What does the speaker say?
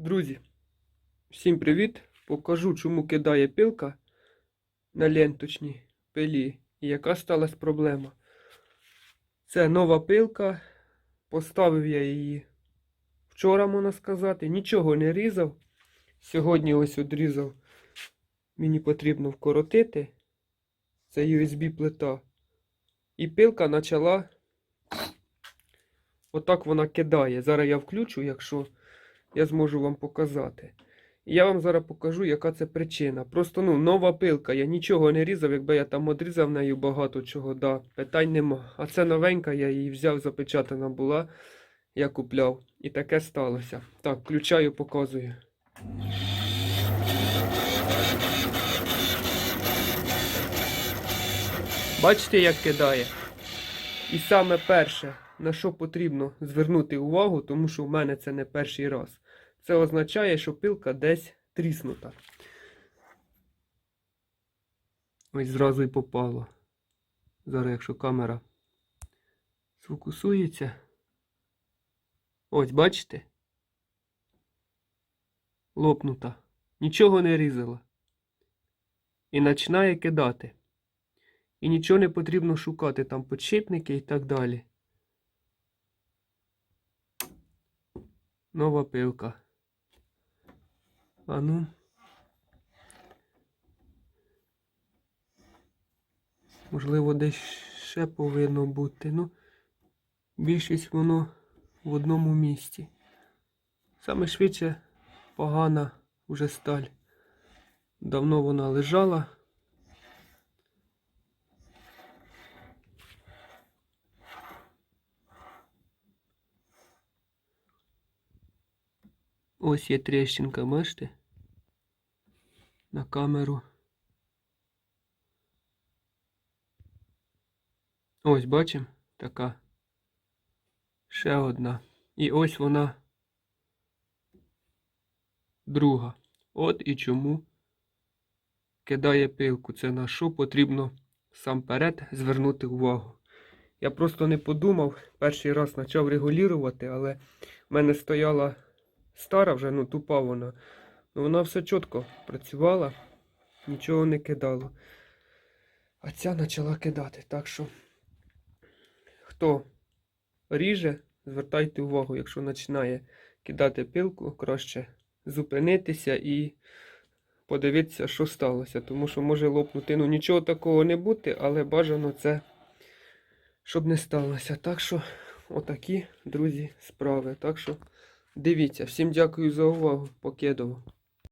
Друзі, всім привіт! Покажу, чому кидає пилка на ленточній пилі і яка сталася проблема. Це нова пилка. Поставив я її вчора, можна сказати. Нічого не різав. Сьогодні ось одрізав. Мені потрібно вкоротити. Це USB плита. І пилка почала. Отак вона кидає. Зараз я включу, якщо я зможу вам показати. І я вам зараз покажу, яка це причина. Просто ну, нова пилка. Я нічого не різав, якби я там одрізав нею багато чого, да, питань нема. А це новенька, я її взяв, запечатана була, я купляв. І таке сталося. Так, включаю, показую. Бачите, як кидає? І саме перше, на що потрібно звернути увагу, тому що в мене це не перший раз. Це означає, що пилка десь тріснута. Ось зразу і попало. Зараз, якщо камера сфокусується. Ось, бачите? Лопнута. Нічого не різала. І починає кидати. І нічого не потрібно шукати, там подшипники і так далі. Нова пилка. А ну. Можливо, десь ще повинно бути. Ну, більшість воно в одному місці. Саме швидше погана вже сталь. Давно вона лежала. Ось є тріщинка, бачите? На камеру. Ось бачимо така. Ще одна. І ось вона друга. От і чому кидає пилку. Це на що потрібно сам перед звернути увагу. Я просто не подумав, перший раз почав регулювати, але в мене стояла стара вже, ну тупа вона. Ну вона все чітко працювала, нічого не кидало. А ця почала кидати. Так що, хто ріже, звертайте увагу, якщо починає кидати пилку, краще зупинитися і подивитися, що сталося. Тому що може лопнути. Ну нічого такого не бути, але бажано це, щоб не сталося. Так що, отакі, друзі, справи. Так що. Дивіться, всім дякую за увагу. Покедово.